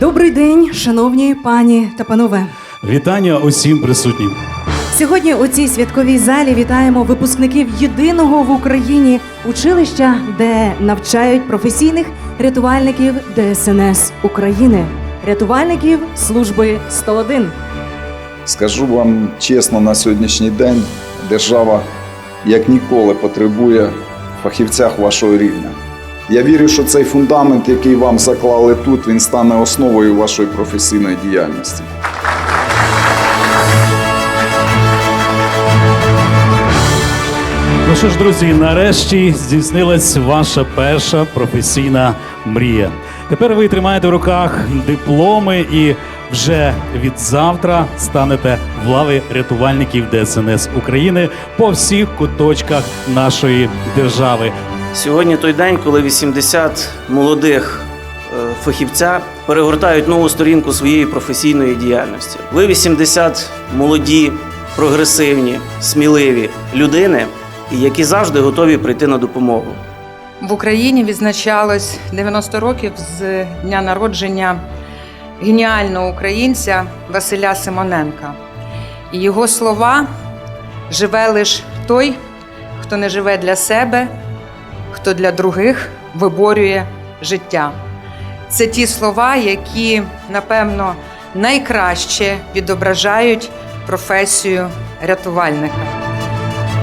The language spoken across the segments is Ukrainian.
Добрий день, шановні пані та панове. Вітання усім присутнім. Сьогодні у цій святковій залі вітаємо випускників єдиного в Україні училища, де навчають професійних рятувальників ДСНС України, рятувальників служби 101. Скажу вам чесно, на сьогоднішній день держава як ніколи потребує фахівцях вашого рівня. Я вірю, що цей фундамент, який вам заклали тут, він стане основою вашої професійної діяльності. Ну що ж, друзі, нарешті здійснилась ваша перша професійна мрія. Тепер ви тримаєте в руках дипломи і вже від завтра станете в лави рятувальників ДСНС України по всіх куточках нашої держави. Сьогодні той день, коли 80 молодих е, фахівця перегортають нову сторінку своєї професійної діяльності. Ви 80 молоді, прогресивні, сміливі людини, які завжди готові прийти на допомогу. В Україні відзначалось 90 років з дня народження геніального українця Василя Симоненка. І його слова живе лиш той, хто не живе для себе, хто для других виборює життя. Це ті слова, які, напевно, найкраще відображають професію рятувальника.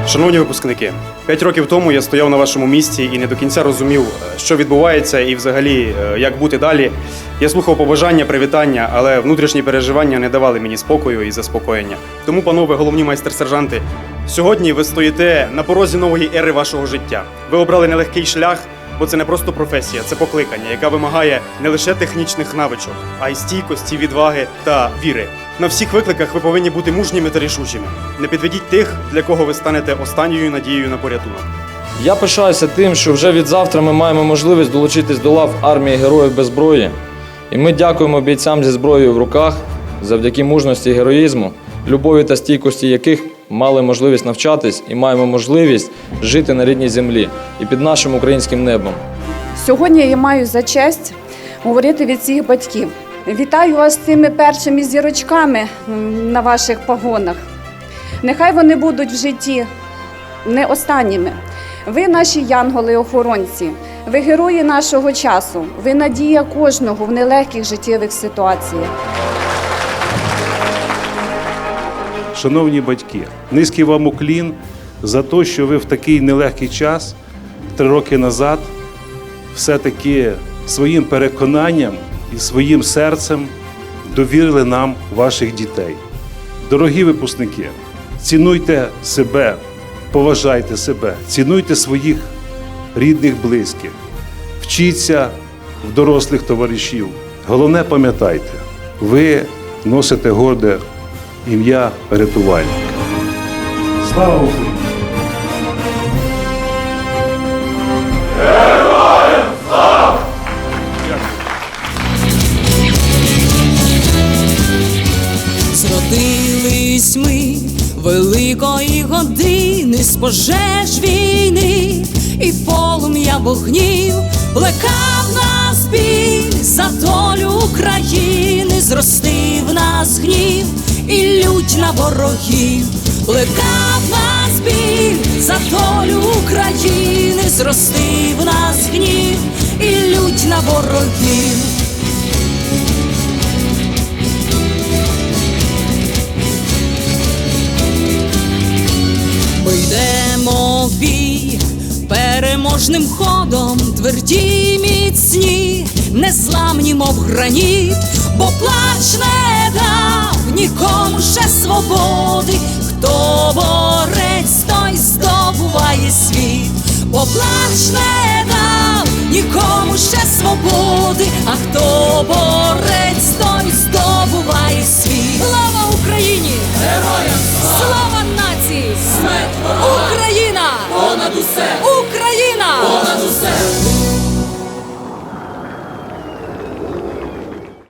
Шановні випускники, п'ять років тому я стояв на вашому місці і не до кінця розумів, е, що відбувається і взагалі е, як бути далі. Я слухав побажання, привітання, але внутрішні переживання не давали мені спокою і заспокоєння. Тому, панове, головні майстер-сержанти, сьогодні ви стоїте на порозі нової ери вашого життя. Ви обрали нелегкий шлях, бо це не просто професія, це покликання, яка вимагає не лише технічних навичок, а й стійкості, відваги та віри. На всіх викликах ви повинні бути мужніми та рішучими. Не підведіть тих, для кого ви станете останньою надією на порятунок. Я пишаюся тим, що вже від завтра ми маємо можливість долучитись до лав армії героїв без зброї. І ми дякуємо бійцям зі зброєю в руках, завдяки мужності і героїзму, любові та стійкості яких мали можливість навчатись і маємо можливість жити на рідній землі і під нашим українським небом. Сьогодні я маю за честь говорити від всіх батьків. Вітаю вас цими першими зірочками на ваших погонах. Нехай вони будуть в житті не останніми. Ви наші янголи-охоронці, ви герої нашого часу, ви надія кожного в нелегких життєвих ситуаціях. Шановні батьки, низький вам уклін за те, що ви в такий нелегкий час, три роки назад, все-таки своїм переконанням і своїм серцем довірили нам ваших дітей. Дорогі випускники, цінуйте себе, поважайте себе, цінуйте своїх рідних, близьких, вчіться в дорослих товаришів. Головне пам'ятайте, ви носите горде ім'я рятувальника. Слава Україні! Зродились ми великої години з пожеж війни, і полум'я вогнів плекав нас біль за долю України, зростив нас гнів і лють на ворогів, плекав нас біль за долю України, зростив нас гнів і лють на ворогів. Ми йдемо в бій переможним ходом, тверді міцні, незламні, мов граніт, бо плач не дав нікому ще свободи, хто борець, той здобуває світ, бо плач не дав нікому ще свободи, а хто борець, той здобуває світ. Слава Україні! Героям!